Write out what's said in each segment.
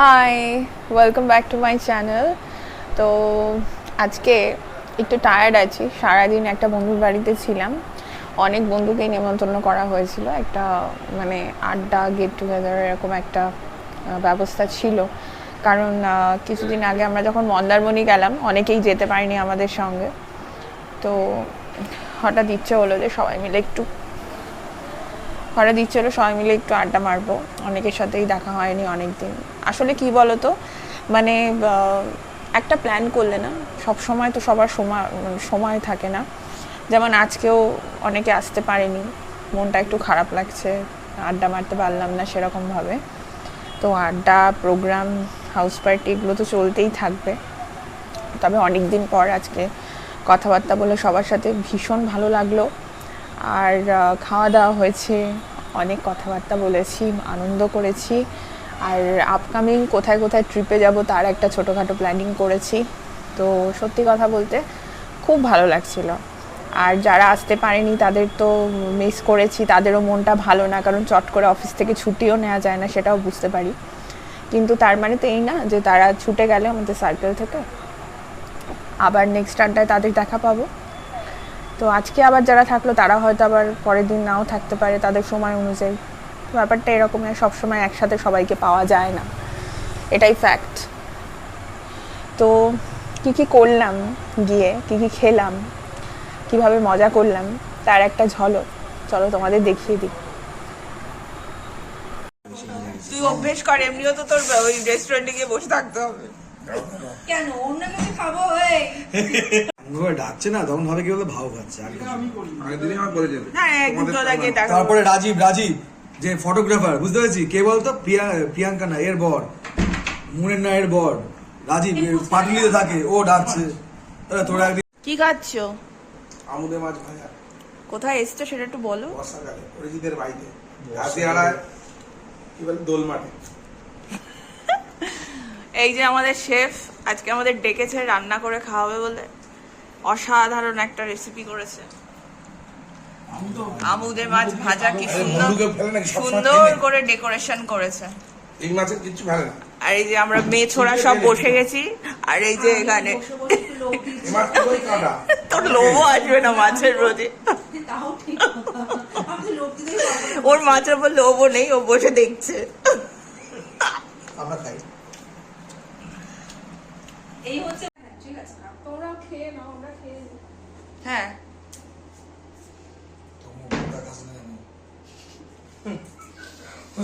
Hi welcome back to my channel তো আজকে একটু টায়ার্ড আছি। সারাদিন একটা বন্ধুর বাড়িতে ছিলাম। অনেক বন্ধুকে নিমন্ত্রণ করা হয়েছিল। একটা মানে আড্ডা গেট টুগেদার এরকম একটা ব্যবস্থা ছিল। কারণ কিছুদিন আগে আমরা যখন মন্দারমণি গেলাম, অনেকেই যেতে পারিনি আমাদের সঙ্গে। তো হঠাৎ ইচ্ছে হলো যে সবাই মিলে একটু ইচ্ছে হলো, সবাই মিলে একটু আড্ডা মারবো। অনেকের সাথেই দেখা হয়নি অনেক দিন আসলে কি বলো তো মানে একটা প্ল্যান করলে না সব সময় তো সবার সময় সময় থাকে না। যেমন আজকেও অনেকে আসতে পারেনি, মনটা একটু খারাপ লাগছে, আড্ডা মারতে পারলাম না সেরকমভাবে তো আড্ডা প্রোগ্রাম হাউস পার্টি এগুলো তো চলতেই থাকবে। তবে অনেক দিন পর আজকে কথাবার্তা বলে সবার সাথে ভীষণ ভালো লাগল। আর খাওয়া দাওয়া হয়েছে অনেক কথাবার্তা বলেছি, আনন্দ করেছি। আর আপকামিং কোথায় কোথায় ট্রিপে যাব তার একটা ছোটোখাটো প্ল্যানিং করেছি। তো সত্যি কথা বলতে খুব ভালো লাগছিল। আর যারা আসতে পারেনি তাদের তো মিস করেছি, তাদেরও মনটা ভালো না, কারণ চট করে অফিস থেকে ছুটিও নেওয়া যায় না, সেটাও বুঝতে পারি। কিন্তু তার মানে তো এই না যে তারা ছুটে গেলে আমাদের সার্কেল থেকে আবার নেক্সট আড্ডায় তাদের দেখা পাবো। তো আজকে আবার যারা থাকল তারা হয়তো আবার পরের দিন নাও থাকতে পারে তাদের সময় অনুযায়ী। ব্যাপারটা এরকম সব সময় একসাথে সবাইকে পাওয়া যায় না। এটাই ফ্যাক্ট তো কি কি করলাম গিয়ে কি কি খেলাম কীভাবে মজা করলাম তার একটা ঝলক। চলো তোমাদের দেখিয়ে দিই। তুই অভ্যেস কর এমনিও তো তোর ওই রেস্টুরেন্টে গিয়ে বসে থাকতে হবে। কেন? অন্য কিছু খাব ওভাবে ডাকছে না তখন ভাবে কি বলে ভাও খাচ্ছে তারপরে রাজীব রাজীব যে ফটোগ্রাফার বুঝতে পেরেছি? কে বলতো? প্রিয়াঙ্কা না এর বর মুনের না এর বর রাজীব পাটলিতে থাকে ও ডাকছে। তোরা একদিন কি খাচ্ছো? আমুদে মাছ ভাজা। কোথায় এসছো সেটা একটু বলো। বর্ষাকালে অরিজিতের বাড়িতে। কি বলে দোল মাঠে। এই যে আমাদের শেফ আজকে আমাদের ডেকেছে রান্না করে খাওয়াবে বলে। অসাধারণ একটা রেসিপি করেছে। আমুদে মাছ ভাজা কি সুন্দর সুন্দর করে ডেকোরেশন করেছে। এই মাছের কিচ্ছু ভালো না। আর এই যে আমরা মেয়ে ছোড়া সব বসে গেছি আর এই যে এখানে পুরোই কাঁটা। তোর লোভও আসবে না মাছের রোদে তাও ঠিক আমি তো লোক দিতেই পারব না। ওর মাছের উপর লোভও নেই ও বসে দেখছে। আমরা খাই। এই হচ্ছে ঠিক আছে তোমরাও খেয়ে নাও আমরা খেয়ে হ্যাঁ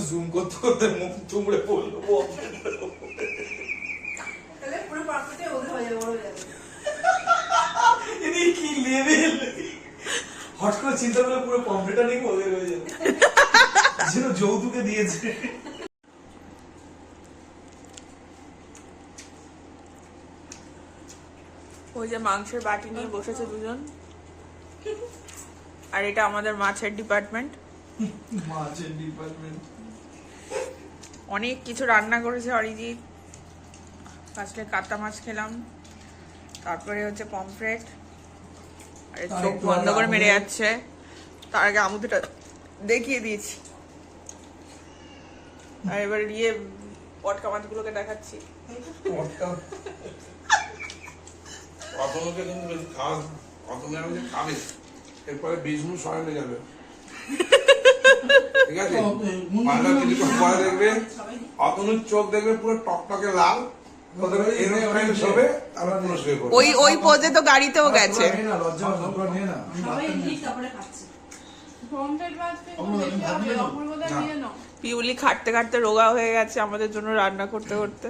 জুম করতে করতে মুখ তুমড়ে পড়ল তাহলে পুরো ওদের হয়ে যাবে হয়ে কি লেভেল হট করে চিন্তা করলে পুরো কম্পিউটার নিয়ে ওদের হয়ে যাবে যেন যৌতুকে দিয়েছে। ওই যে মাংসের বাটি নিয়ে বসেছে দুজন। আর এটা আমাদের মাছের ডিপার্টমেন্ট। মাছের ডিপার্টমেন্ট। অনেক কিছু রান্না করেছে অরিজিৎ। ফার্স্টে কাটা মাছ খেলাম তারপরে হচ্ছে পমফ্রেট। আর চোখ বন্ধ করে মেরে যাচ্ছে। তার আগে আমুদিটা দেখিয়ে দিয়েছি। আর এবার ইয়ে পটকা মাছগুলোকে দেখাচ্ছি। অতনুকে কিন্তু বেশি খাওয়া অতনু আমি যে খাবে। এরপরে বিষ্ণু স্বয়নে যাবে। ঠিক আছে? কিছুক্ষণ পরে দেখবে। অতনুর চোখ দেখবে পুরো টকটকে লাল। ওই ওই পোজে তো গাড়িতেও গেছে। পিউলি খাটতে খাটতে রোগা হয়ে গেছে আমাদের জন্য রান্না করতে করতে।